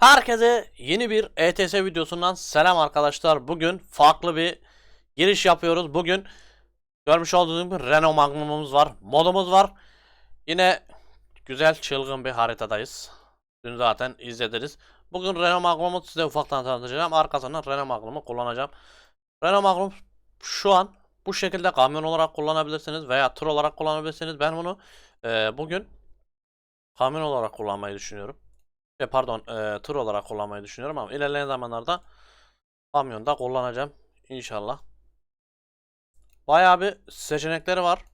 Herkese yeni bir ETS videosundan selam arkadaşlar. Bugün farklı bir giriş yapıyoruz. Bugün görmüş olduğunuz gibi Renault Magnum'umuz var. Modumuz var. Yine güzel çılgın bir haritadayız. Dün zaten izlediniz. Bugün Renault Magnum'u size ufaktan tanıtacağım. Arkasından Renault Magnum'u kullanacağım. Renault Magnum şu an bu şekilde kamyon olarak kullanabilirsiniz veya tır olarak kullanabilirsiniz. Ben bunu e, bugün kamyon olarak kullanmayı düşünüyorum. Pardon e, tır olarak kullanmayı düşünüyorum ama ilerleyen zamanlarda kamyonda kullanacağım inşallah. Bayağı bir seçenekleri var.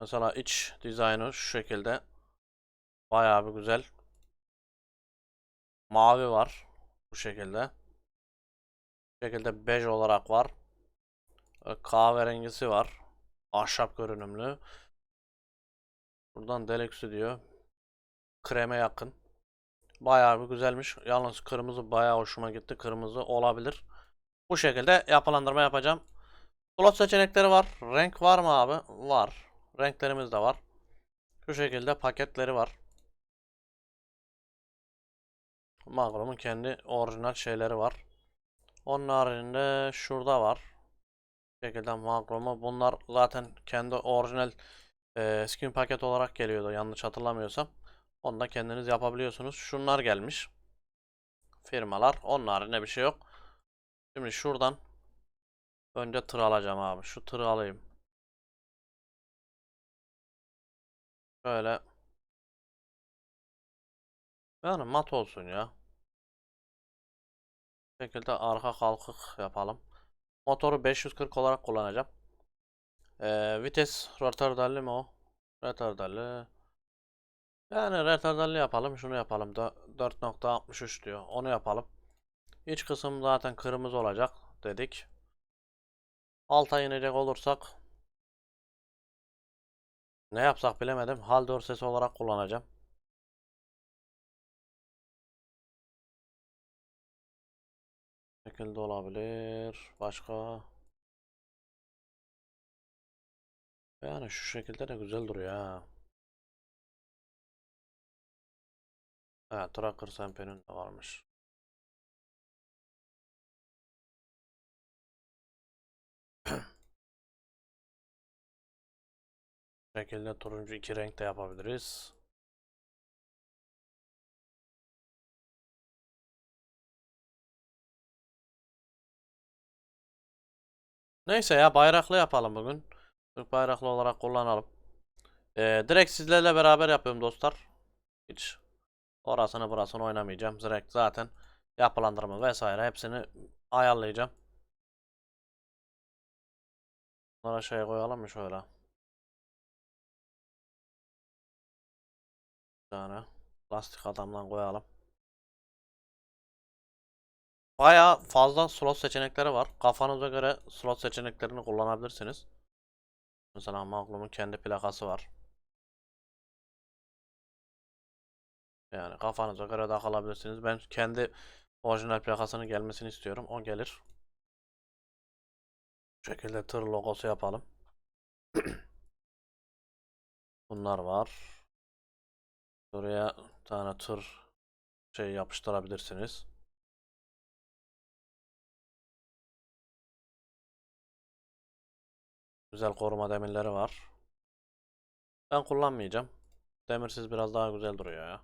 Mesela iç dizaynı şu şekilde. Bayağı bir güzel. Mavi var. Bu şekilde. Bu şekilde bej olarak var. E, Kahverengisi var. Ahşap görünümlü. Buradan Deluxe diyor. Kreme yakın. Bayağı bir güzelmiş. Yalnız kırmızı bayağı hoşuma gitti. Kırmızı olabilir. Bu şekilde yapılandırma yapacağım. Slot seçenekleri var. Renk var mı abi? Var. Renklerimiz de var. Şu şekilde paketleri var. Magnum'un kendi orijinal şeyleri var. Onun haricinde şurada var. Bu şekilde Magnum'u. Bunlar zaten kendi orijinal e, skin paket olarak geliyordu yanlış hatırlamıyorsam. Onu da kendiniz yapabiliyorsunuz. Şunlar gelmiş. Firmalar. Onun haricinde bir şey yok. Şimdi şuradan önce tır alacağım abi. Şu tırı alayım. Böyle. Yani mat olsun ya. Bu şekilde arka kalkık yapalım. Motoru 540 olarak kullanacağım. Ee, vites retardalli mi o? Retardalli. Yani retardalli yapalım. Şunu yapalım. da 4.63 diyor. Onu yapalım. İç kısım zaten kırmızı olacak dedik. Alta inecek olursak ne yapsak bilemedim. Hal dorsesi olarak kullanacağım. Bu şekilde olabilir. Başka. Yani şu şekilde de güzel duruyor ha. Evet, Tracker Sempe'nin de varmış. Şekilde turuncu iki renk de yapabiliriz. Neyse ya bayraklı yapalım bugün. Türk bayraklı olarak kullanalım. Ee, direkt sizlerle beraber yapıyorum dostlar. Hiç orasını burasını oynamayacağım. Direkt zaten yapılandırma vesaire hepsini ayarlayacağım. Bunları şey koyalım mı şöyle? Bir tane lastik adamdan koyalım. Baya fazla slot seçenekleri var. Kafanıza göre slot seçeneklerini kullanabilirsiniz. Mesela Magnum'un kendi plakası var. Yani kafanıza göre de alabilirsiniz. Ben kendi orijinal plakasının gelmesini istiyorum. O gelir. Bu şekilde tır logosu yapalım. Bunlar var. Buraya tane tır şey yapıştırabilirsiniz. Güzel koruma demirleri var. Ben kullanmayacağım. Demirsiz biraz daha güzel duruyor ya.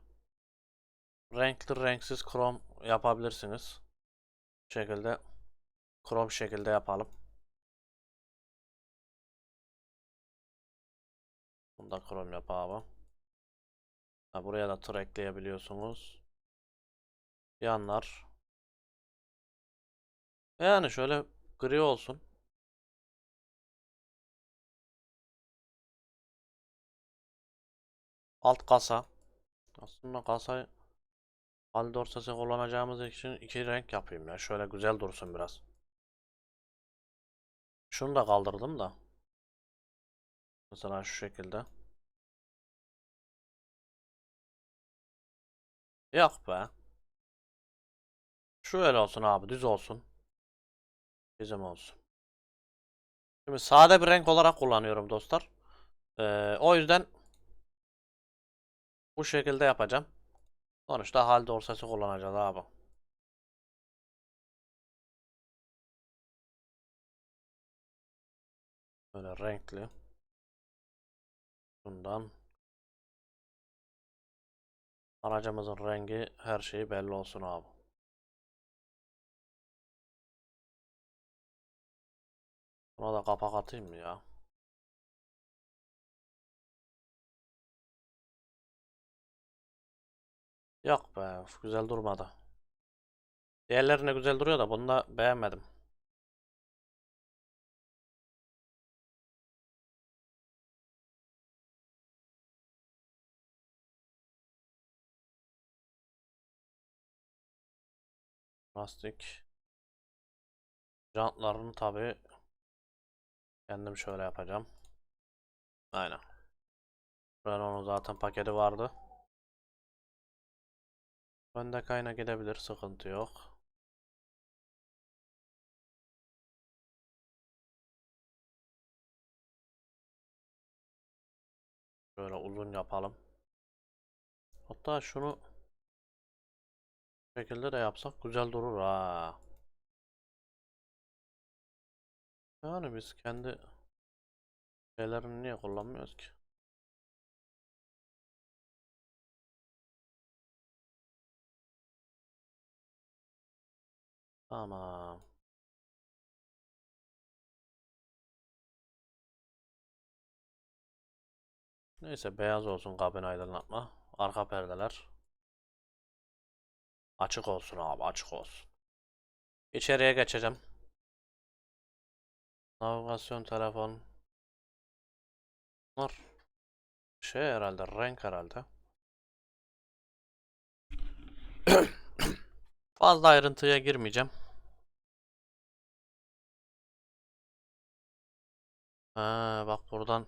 Renkli renksiz krom yapabilirsiniz. Bu şekilde krom şekilde yapalım. Bunu da krom yap. Ha, buraya da tır ekleyebiliyorsunuz. Yanlar. Yani şöyle gri olsun. Alt kasa. Aslında kasayı Hal dorsesi kullanacağımız için iki renk yapayım ya. Şöyle güzel dursun biraz. Şunu da kaldırdım da. Mesela şu şekilde. Yok be. Şöyle olsun abi düz olsun. Bizim olsun. Şimdi sade bir renk olarak kullanıyorum dostlar. Ee, o yüzden bu şekilde yapacağım. Sonuçta hal dorsesi kullanacağız abi. Böyle renkli. Bundan. Aracımızın rengi her şeyi belli olsun abi. Buna da kapak atayım mı ya? Yok be, güzel durmadı. Diğerlerine güzel duruyor da bunu da beğenmedim. Lastik. Jantlarını tabi kendim şöyle yapacağım. Aynen. Renault'un zaten paketi vardı. Önde kayna gidebilir, sıkıntı yok. Şöyle uzun yapalım. Hatta şunu bu şekilde de yapsak güzel durur ha. Yani biz kendi şeylerini niye kullanmıyoruz ki? Tamam. Neyse beyaz olsun kabin aydınlatma. Arka perdeler. Açık olsun abi açık olsun. İçeriye geçeceğim. Navigasyon telefon. Bunlar şey herhalde renk herhalde. Fazla ayrıntıya girmeyeceğim. Ha, bak buradan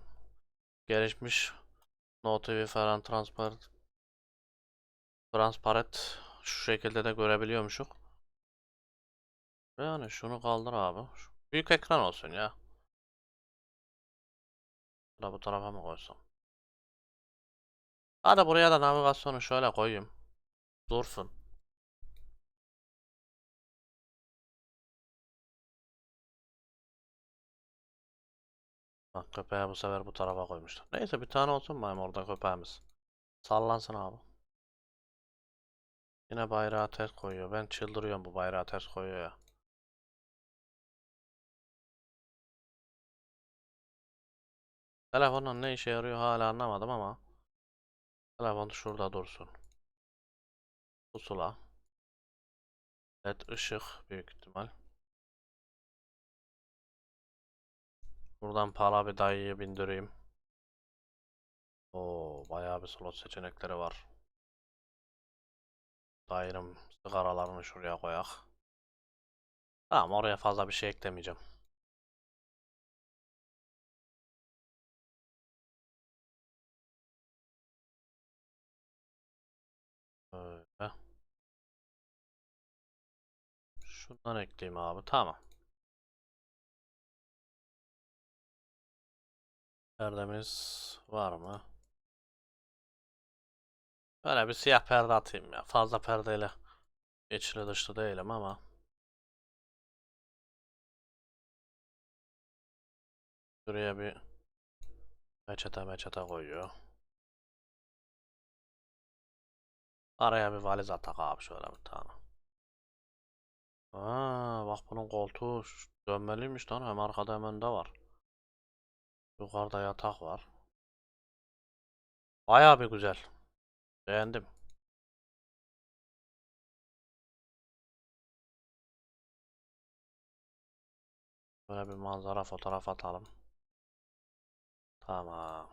gelişmiş No TV falan transparent transparent şu şekilde de görebiliyormuşuk. Yani şunu kaldır abi. Büyük ekran olsun ya. Da bu tarafa mı koysam? Hadi buraya da navigasyonu şöyle koyayım. Dursun. Bak köpeği bu sefer bu tarafa koymuşlar. Neyse bir tane olsun mu orada köpeğimiz. Sallansın abi. Yine bayrağı ters koyuyor. Ben çıldırıyorum bu bayrağı ters koyuyor ya. Telefonun ne işe yarıyor hala anlamadım ama. Telefon şurada dursun. Pusula. LED ışık büyük ihtimal. Buradan para bir dayıyı bindireyim. Oo, bayağı bir slot seçenekleri var. Dayının sigaralarını şuraya koyak. Tamam oraya fazla bir şey eklemeyeceğim. Böyle. Şundan ekleyeyim abi. Tamam. Perdemiz var mı? Böyle bir siyah perde atayım ya. Fazla perdeyle içli dışlı değilim ama. Şuraya bir peçete meçete koyuyor. Araya bir valiz atak abi şöyle bir tane. Aa, bak bunun koltuğu dönmeliymiş lan hem arkada hem önde var. Yukarıda yatak var. Bayağı bir güzel. Beğendim. Böyle bir manzara fotoğraf atalım. Tamam.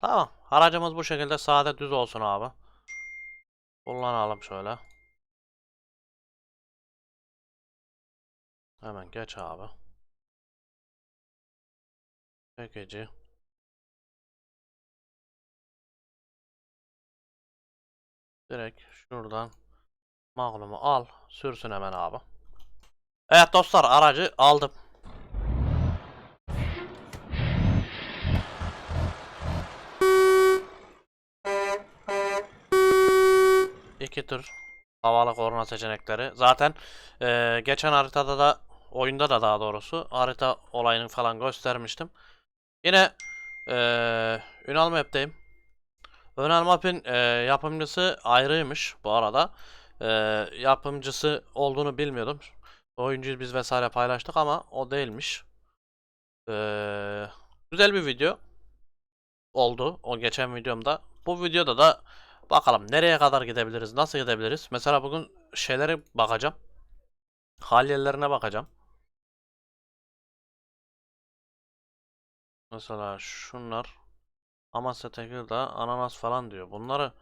Tamam. Aracımız bu şekilde sade düz olsun abi. Kullanalım şöyle. Hemen geç abi. Çekici. Direkt şuradan Magnum'u al. Sürsün hemen abi. Evet dostlar aracı aldım. iki tür havalı korna seçenekleri. Zaten eee, geçen haritada da oyunda da daha doğrusu harita olayını falan göstermiştim. Yine eee Ünal Map'teyim. Ünal Map'in eee, yapımcısı ayrıymış bu arada. Eee, yapımcısı olduğunu bilmiyordum. Oyuncuyu biz vesaire paylaştık ama o değilmiş. Eee, güzel bir video oldu o geçen videomda. Bu videoda da bakalım nereye kadar gidebiliriz, nasıl gidebiliriz. Mesela bugün şeylere bakacağım. Hal yerlerine bakacağım. Mesela şunlar Amasya Tekirdağ, ananas falan diyor. Bunları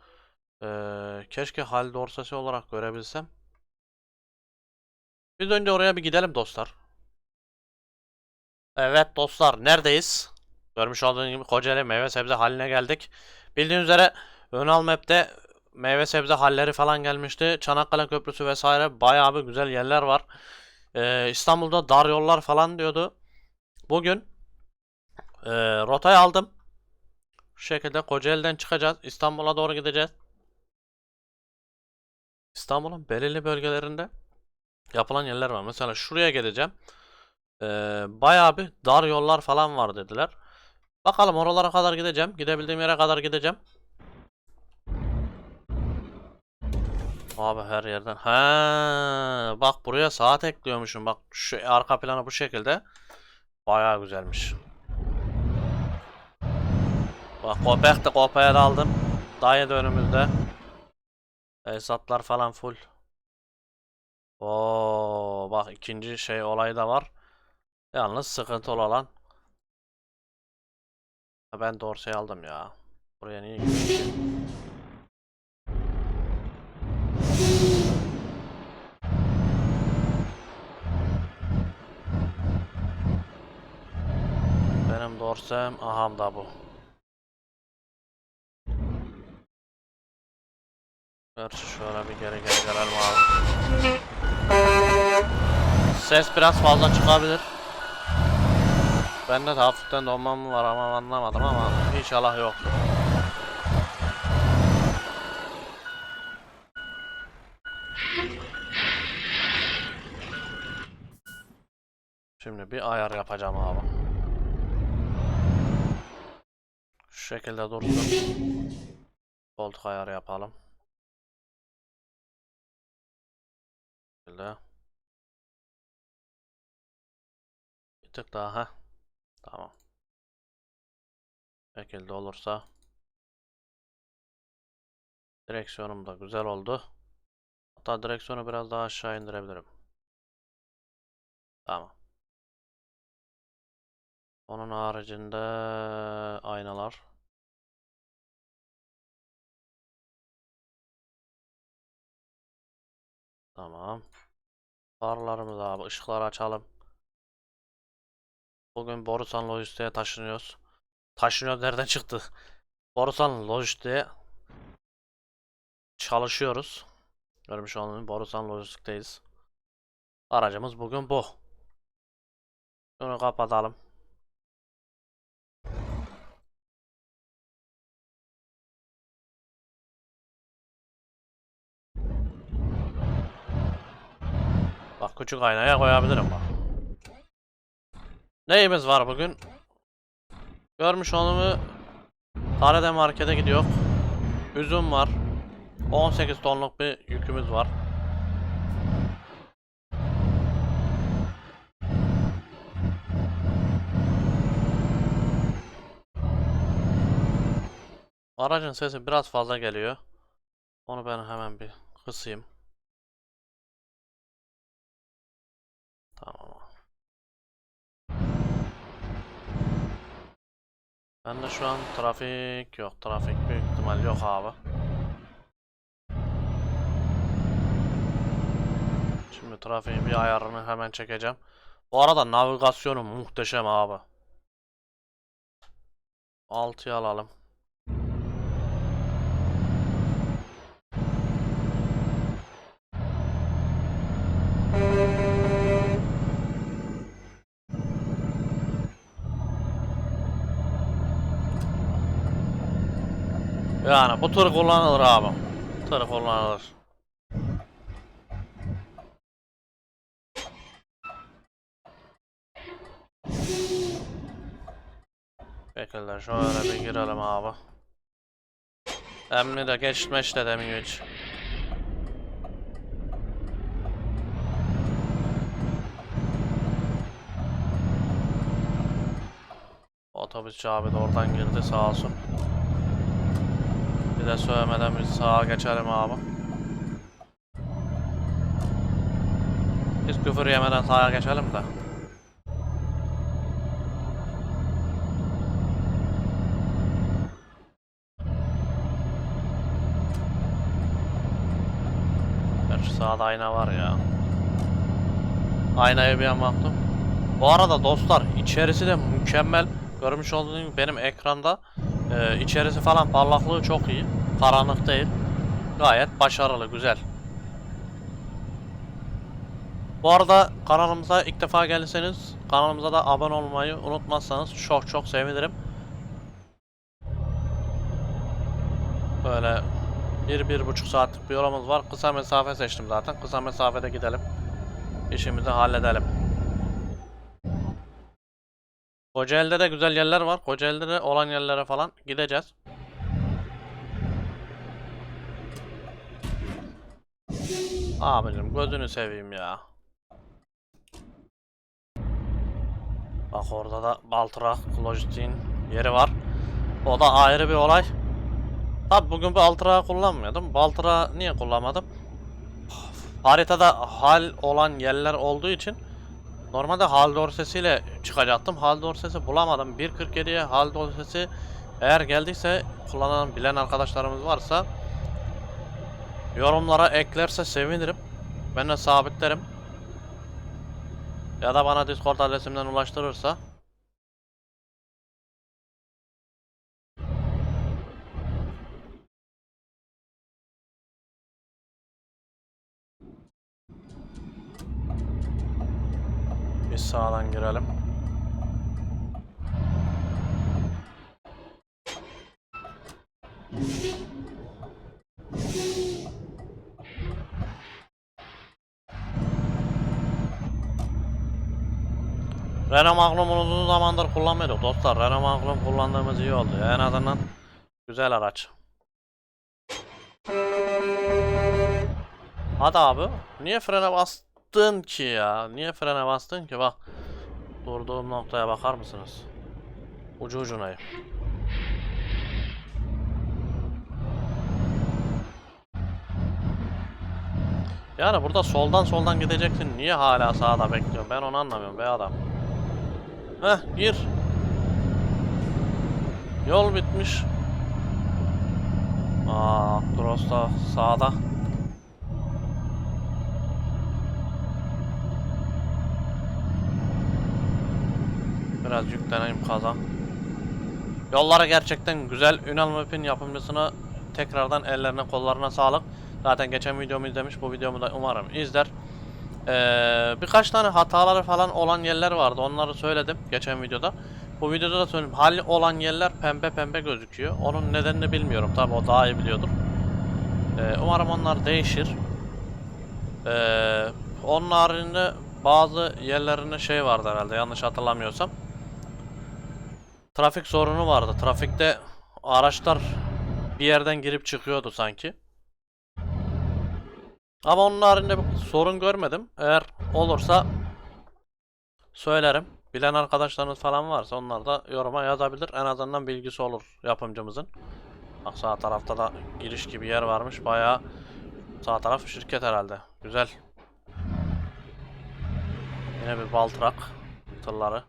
eee, keşke hal dorsesi olarak görebilsem. Biz önce oraya bir gidelim dostlar. Evet dostlar neredeyiz? Görmüş olduğunuz gibi Kocaeli meyve sebze haline geldik. Bildiğiniz üzere Önal Map'te meyve sebze halleri falan gelmişti. Çanakkale Köprüsü vesaire bayağı bir güzel yerler var. Ee, İstanbul'da dar yollar falan diyordu. Bugün e, rotayı aldım. Şu şekilde Kocaeli'den çıkacağız. İstanbul'a doğru gideceğiz. İstanbul'un belirli bölgelerinde yapılan yerler var. Mesela şuraya geleceğim. Ee, bayağı bir dar yollar falan var dediler. Bakalım oralara kadar gideceğim. Gidebildiğim yere kadar gideceğim. Abi her yerden. Ha, bak buraya saat ekliyormuşum. Bak şu arka planı bu şekilde. Bayağı güzelmiş. Bak Kopek de Kopek'e aldım. Dayı da önümüzde. Esatlar falan full. Oo, bak ikinci şey olay da var. Yalnız sıkıntılı olan. Ben Dorsey'i aldım ya. Buraya niye gidiyorsun? Benim Dorsey'm aham da bu. Ver şöyle bir geri geri gelelim abi. Ses biraz fazla çıkabilir. Bende de hafiften donma mı var ama anlamadım ama inşallah yok. Şimdi bir ayar yapacağım abi. Şu şekilde dursun. Koltuk ayarı yapalım. Şekilde. Bir tık daha ha. Tamam. Bu şekilde olursa. Direksiyonum da güzel oldu. Hatta direksiyonu biraz daha aşağı indirebilirim. Tamam. Onun haricinde aynalar. Tamam. Farlarımızı abi ışıkları açalım. Bugün Borusan Lojistik'e taşınıyoruz. Taşınıyor nereden çıktı? Borusan Lojistik'e çalışıyoruz. Görmüş olduğunuz Borusan Lojistik'teyiz. Aracımız bugün bu. Bunu kapatalım. Bak küçük aynaya koyabilirim bak. Neyimiz var bugün? Görmüş olduğumu Tarede markete gidiyor. Üzüm var. 18 tonluk bir yükümüz var. Aracın sesi biraz fazla geliyor. Onu ben hemen bir kısayım. Ben de şu an trafik yok. Trafik büyük ihtimal yok abi. Şimdi trafiğin bir ayarını hemen çekeceğim. Bu arada navigasyonu muhteşem abi. 6'yı alalım. Yani bu tır kullanılır abi. Tır kullanılır. Bekirler şöyle bir girelim abi. Emni de geçmeş de demiyor hiç. Otobüsçü abi de oradan girdi sağ olsun. Bir de söylemeden biz sağa geçelim abi. Biz küfür yemeden sağa geçelim de. Gerçi sağda ayna var ya. Aynaya bir an baktım. Bu arada dostlar içerisi de mükemmel. Görmüş olduğunuz gibi benim ekranda e, içerisi falan parlaklığı çok iyi. Karanlık değil. Gayet başarılı, güzel. Bu arada kanalımıza ilk defa gelirseniz kanalımıza da abone olmayı unutmazsanız çok çok sevinirim. Böyle bir, bir buçuk saatlik bir yolumuz var. Kısa mesafe seçtim zaten. Kısa mesafede gidelim. İşimizi halledelim. Kocaeli'de de güzel yerler var. Kocaeli'de de olan yerlere falan gideceğiz. Abicim gözünü seveyim ya. Bak orada da Baltıra Lojistiğin yeri var. O da ayrı bir olay. Tabi bugün bu Altıra kullanmıyordum. Baltıra niye kullanmadım? Haritada hal olan yerler olduğu için normalde hal dorsesiyle çıkacaktım. Hal dorsesi bulamadım. 1.47'ye hal dorsesi eğer geldiyse kullanan bilen arkadaşlarımız varsa yorumlara eklerse sevinirim. Ben de sabitlerim. Ya da bana Discord adresimden ulaştırırsa Biz sağdan girelim. Renault Magnum'u uzun zamandır kullanmıyorduk dostlar. Renault Magnum kullandığımız iyi oldu. En azından güzel araç. Hadi abi. Niye frene bastın ki ya? Niye frene bastın ki? Bak. Durduğum noktaya bakar mısınız? Ucu ucunayım. Yani burada soldan soldan gideceksin. Niye hala sağda bekliyorsun? Ben onu anlamıyorum be adam. Heh gir. Yol bitmiş. Aa, Cross da sağda. Biraz yükleneyim kaza. Yollara gerçekten güzel. Ünal Map'in yapımcısına tekrardan ellerine kollarına sağlık. Zaten geçen videomu izlemiş. Bu videomu da umarım izler. Ee, birkaç tane hataları falan olan yerler vardı. Onları söyledim geçen videoda. Bu videoda da söyleyeyim. Hal olan yerler pembe pembe gözüküyor. Onun nedenini bilmiyorum. Tabi o daha iyi biliyordur. Ee, umarım onlar değişir. Ee, onun haricinde bazı yerlerinde şey vardı herhalde yanlış hatırlamıyorsam. Trafik sorunu vardı. Trafikte araçlar bir yerden girip çıkıyordu sanki. Ama onun haricinde sorun görmedim. Eğer olursa söylerim. Bilen arkadaşlarınız falan varsa onlar da yoruma yazabilir. En azından bilgisi olur yapımcımızın. Bak sağ tarafta da giriş gibi yer varmış. Bayağı sağ taraf şirket herhalde. Güzel. Yine bir baltrak tırları.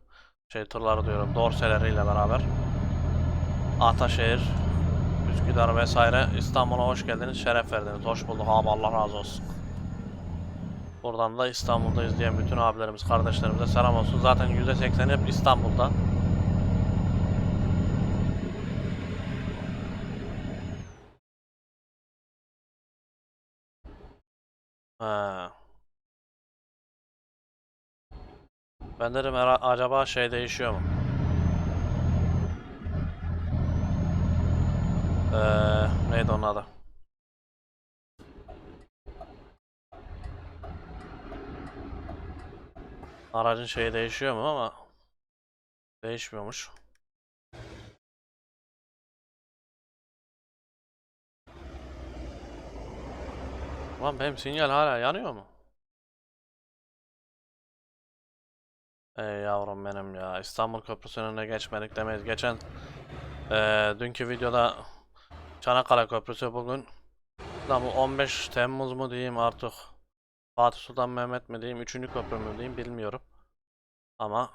Şey tırları diyorum. Dorseleriyle beraber. Ataşehir, Üsküdar vesaire İstanbul'a hoş geldiniz, şeref verdiniz. Hoş bulduk abi Allah razı olsun. Buradan da İstanbul'da izleyen bütün abilerimiz, kardeşlerimize selam olsun. Zaten %80 hep İstanbul'da. He. Ben dedim acaba şey değişiyor mu? Ee, neydi onun adı? Aracın şeyi değişiyor mu ama değişmiyormuş. Lan benim sinyal hala yanıyor mu? Ey yavrum benim ya. İstanbul Köprüsü'nün önüne geçmedik demeyiz. Geçen eee, dünkü videoda Çanakkale Köprüsü bugün da bu 15 Temmuz mu diyeyim artık Fatih Sultan Mehmet mi diyeyim 3. köprü mü diyeyim bilmiyorum. Ama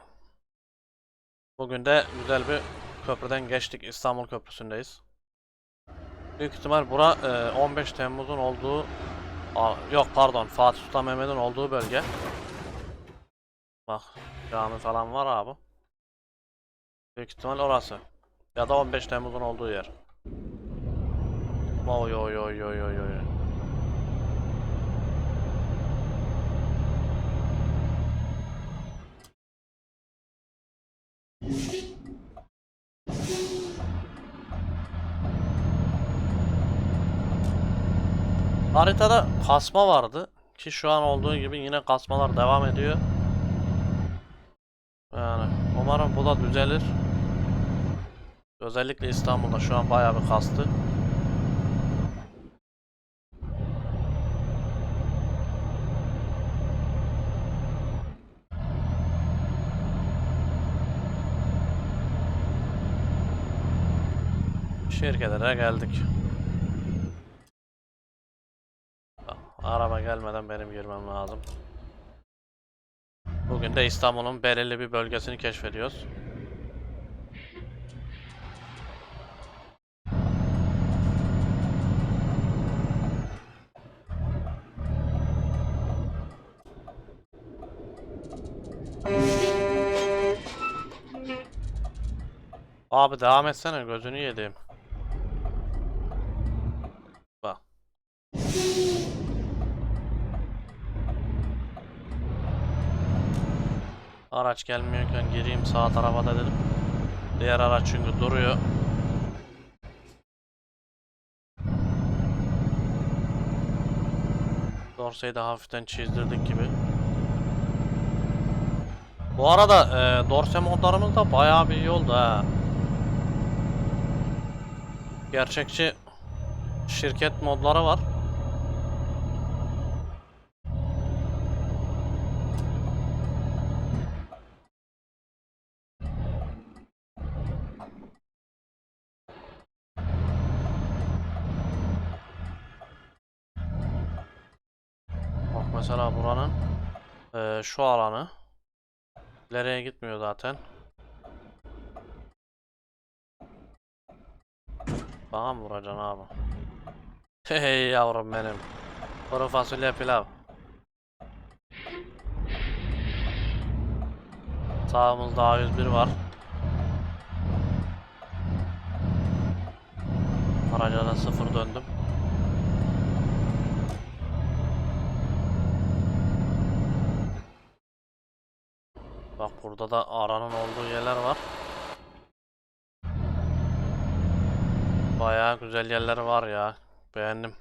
bugün de güzel bir köprüden geçtik. İstanbul Köprüsü'ndeyiz. Büyük ihtimal bura eee, 15 Temmuz'un olduğu Aa, yok pardon Fatih Sultan Mehmet'in olduğu bölge. Bak cami falan var abi. Büyük ihtimal orası. Ya da 15 Temmuz'un olduğu yer. Oy oy oy oy oy oy. Haritada kasma vardı ki şu an olduğu gibi yine kasmalar devam ediyor. Umarım bu da düzelir. Özellikle İstanbul'da şu an bayağı bir kastı. Şirkete de geldik. Araba gelmeden benim girmem lazım. Bugün de İstanbul'un belirli bir bölgesini keşfediyoruz. Abi devam etsene gözünü yediğim. Bak. Araç gelmiyorken gireyim sağ tarafa da dedim. Diğer araç çünkü duruyor. Dorseyi de hafiften çizdirdik gibi. Bu arada e, dorse modlarımız da bayağı bir iyi oldu. Gerçekçi şirket modları var. Bak mesela buranın şu alanı ileriye gitmiyor zaten. Bana mı vuracaksın abi? Hey yavrum benim. Kuru fasulye pilav. Sağımızda A101 var. Araca da sıfır döndüm. Bak burada da aranın olduğu yerler var. Bayağı güzel yerler var ya. Beğendim.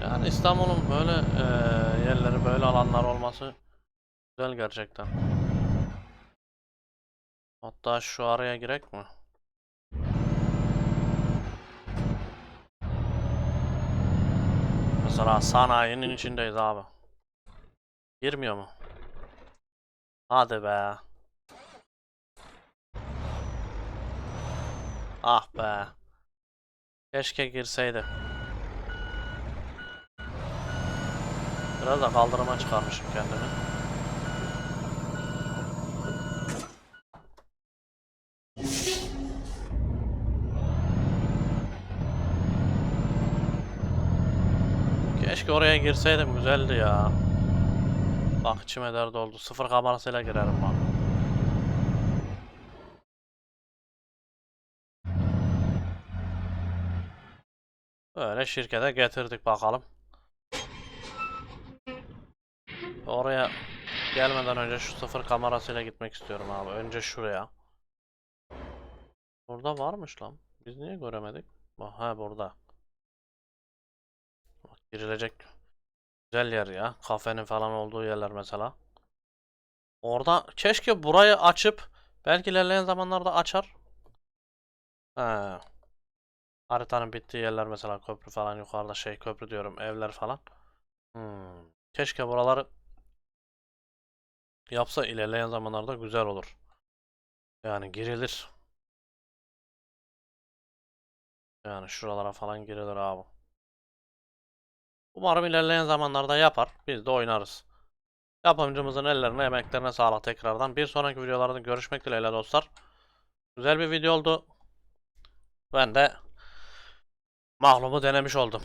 Yani İstanbul'un böyle eee, yerleri, böyle alanlar olması güzel gerçekten. Hatta şu araya girek mi? Mesela sanayinin içindeyiz abi. Girmiyor mu? Hadi be. Ah be. Keşke girseydi. Biraz da kaldırıma çıkarmışım kendimi. Keşke oraya girseydim güzeldi ya. Bak içime dert oldu. Sıfır kamerasıyla girerim bak. Böyle şirkete getirdik bakalım. Oraya gelmeden önce şu sıfır kamerasıyla gitmek istiyorum abi. Önce şuraya. Burada varmış lan. Biz niye göremedik? Ha burada. Bak, girilecek güzel yer ya. Kafenin falan olduğu yerler mesela. Orada keşke burayı açıp belki ilerleyen zamanlarda açar. He. Haritanın bittiği yerler mesela köprü falan yukarıda şey köprü diyorum evler falan. Hmm. Keşke buraları yapsa ilerleyen zamanlarda güzel olur. Yani girilir. Yani şuralara falan girilir abi. Umarım ilerleyen zamanlarda yapar. Biz de oynarız. Yapımcımızın ellerine, emeklerine sağlık tekrardan. Bir sonraki videolarda görüşmek dileğiyle dostlar. Güzel bir video oldu. Ben de mahlumu denemiş oldum.